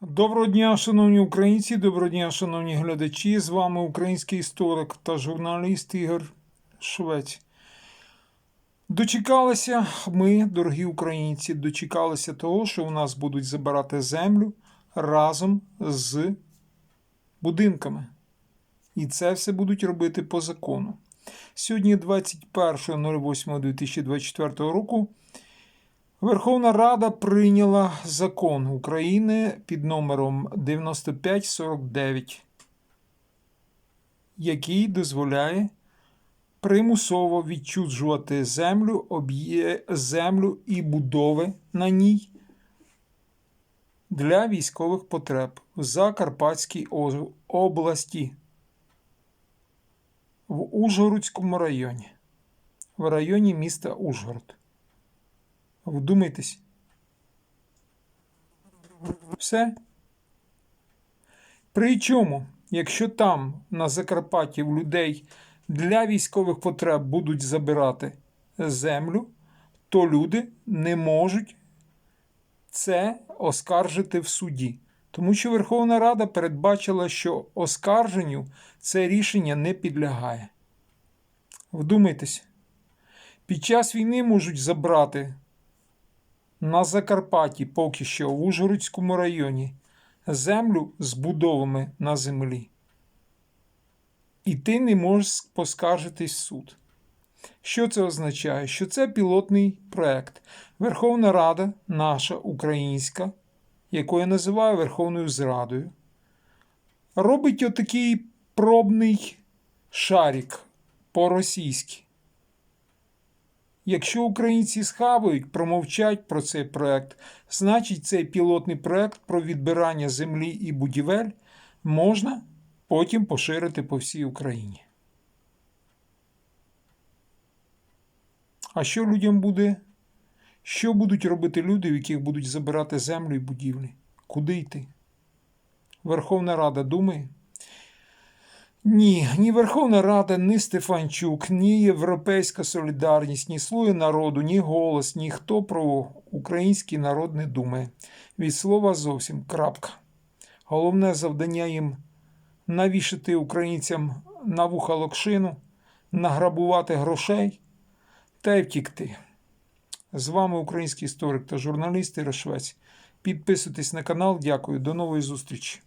Доброго дня, шановні українці, доброго дня, шановні глядачі. З вами український історик та журналіст Ігор Швець. Дочекалися ми, дорогі українці, дочекалися того, що у нас будуть забирати землю разом з будинками. І це все будуть робити по закону. Сьогодні, 21.08.2024 року, Верховна Рада прийняла закон України під номером 9549, який дозволяє примусово відчуджувати землю, об'є... землю і будови на ній для військових потреб в Закарпатській області, в Ужгородському районі, в районі міста Ужгород. Вдумайтесь. Все. Причому, якщо там, на Закарпатті, в людей для військових потреб будуть забирати землю, то люди не можуть це оскаржити в суді. Тому що Верховна Рада передбачила, що оскарженню це рішення не підлягає. Вдумайтесь. Під час війни можуть забрати на Закарпатті, поки що в Ужгородському районі, землю з будовами на землі. І ти не можеш поскаржитись в суд. Що це означає? Що це пілотний проект. Верховна Рада, наша українська, яку я називаю Верховною Зрадою, робить отакий пробний шарик по-російськи. Якщо українці схавають, промовчать про цей проект, значить цей пілотний проект про відбирання землі і будівель можна потім поширити по всій Україні. А що людям буде? Що будуть робити люди, в яких будуть забирати землю і будівлі? Куди йти? Верховна Рада думає? Ні, ні Верховна Рада, ні Стефанчук, ні Європейська Солідарність, ні Слуги народу, ні голос, ніхто про український народ не думає. Від слова зовсім крапка. Головне завдання їм навішати українцям на вуха локшину, награбувати грошей та й втікти. З вами український історик та журналіст Ігор Швець. Підписуйтесь на канал. Дякую. До нової зустрічі.